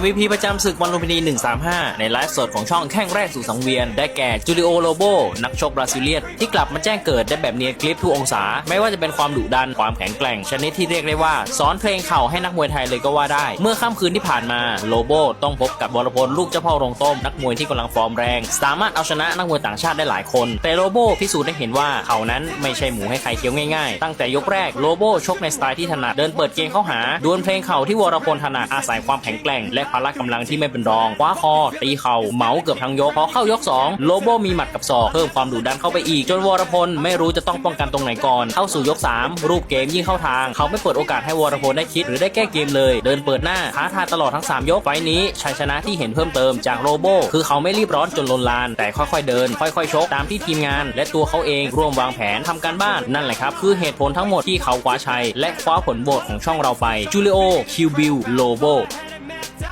MVP ประจำศึกวันลุมพินี 135 ในไลฟ์สดของช่องแข่งแรกสู่สังเวียน ได้แก่จูริโอโลโบ นักชกบราซิเลียน ที่กลับมาแจ้งเกิดได้แบบเนียนคลิปทุกองศา ไม่ว่าจะเป็นความดุดัน ความแข็งแกร่ง ชนิดที่เรียกได้ว่าสอนเพลงเข่าให้นักมวยไทยเลยก็ว่าได้ เมื่อค่ำคืนที่ผ่านมาโลโบต้องพบกับวรพลลูกเจ้าพ่อโรงต้ม นักมวยที่กำลังฟอร์มแรง สามารถเอาชนะนักมวยต่างชาติได้หลายคน แต่โลโบพิสูจน์ได้เห็นว่าเขานั้นไม่ใช่หมูให้ใครเคี้ยวง่ายๆ ตั้งแต่ยกแรกโลโบชกในสไตล์ที่ถนัดเดินเปิดเกมเข้าหาดวลเพลงเข่าที่วรพลถนัดอาศัยความแข็งแกร่งและพละกำลังที่ไม่เป็นรองคว้าคอ ตีเข่าเหมาเกือบทั้งยกพอเข้ายก 2 โลโบมีหมัดกับศอกเพิ่มความดุดันเข้าไปอีก จนวรพลไม่รู้จะต้องป้องกันตรงไหนก่อน เข้าสู่ยก 3 รูปเกมยิ่งเข้าทาง เขาไม่เปิดโอกาสให้วรพลได้คิดหรือได้แก้เกมเลย เดินเปิดหน้าท้าทายตลอดทั้ง 3 ยกไฟล์นี้ชัยชนะที่เห็นเพิ่มเติมจากโลโบคือเขาไม่รีบร้อนจนลนลาน แต่ค่อยๆเดิน ค่อยๆชกตามที่ทีมงาน และตัวเขาเองร่วมวางแผนทำการบ้านนั่นแหละครับคือเหตุผลทั้งหมดที่เขาคว้าชัยและคว้าผลโหวตของช่องเราไปจูเลโอคิวบิลโลโบ